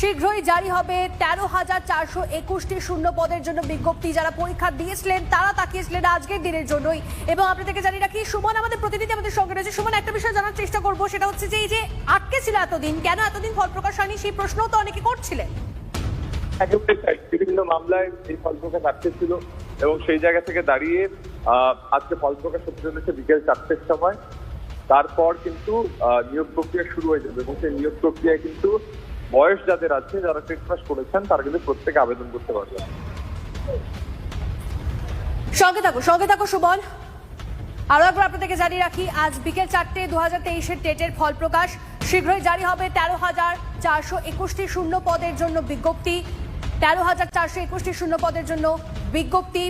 শীঘ্রই জারি হবে তেরো হাজার চারশো একুশটি শূন্য পদের জন্য বিজ্ঞপ্তি। যারা পরীক্ষা দিয়েছিলেন, তারা তাকিয়েছিলেন আজকের দিনের জন্যই। এবং আপনাদেরকে জানিয়ে রাখি, সুমন আমাদের প্রতিনিধি আমাদের সঙ্গে রয়েছে। সুমন, একটা বিষয় জানার চেষ্টা করব, সেটা হচ্ছে যে, এই যে আটকে ছিল এতদিন, কেন এতদিন ফল প্রকাশ হয়নি? সেই প্রশ্নও তো অনেকে করছিলেন। বিভিন্ন মামলায় এই ফল প্রকাশ আটকে ছিল এবং সেই জায়গা থেকে দাঁড়িয়ে আজকে ফল প্রকাশ হতে চলেছে বিকেল চারটের সময়। তারপর কিন্তু নিয়োগ প্রক্রিয়া শুরু হয়ে যাবে। এবং সেই নিয়োগ প্রক্রিয়ায় কিন্তু বয়স যাদের আছে, যারা টেট করেছেন, তারা কিন্তু প্রত্যেকে আবেদন করতে পারবে সঙ্গে থাকো সঙ্গে থাকো সুমন। আরও একবার আপনাদেরকে জানিয়ে রাখি, আজ বিকেল চারটে দু হাজার তেইশের টেটের ফল প্রকাশ। শীঘ্রই জারি হবে তেরো হাজার চারশো একুশটি শূন্য পদের জন্য বিজ্ঞপ্তি। তেরো হাজার চারশো একুশটি শূন্য পদের জন্য বিজ্ঞপ্তি।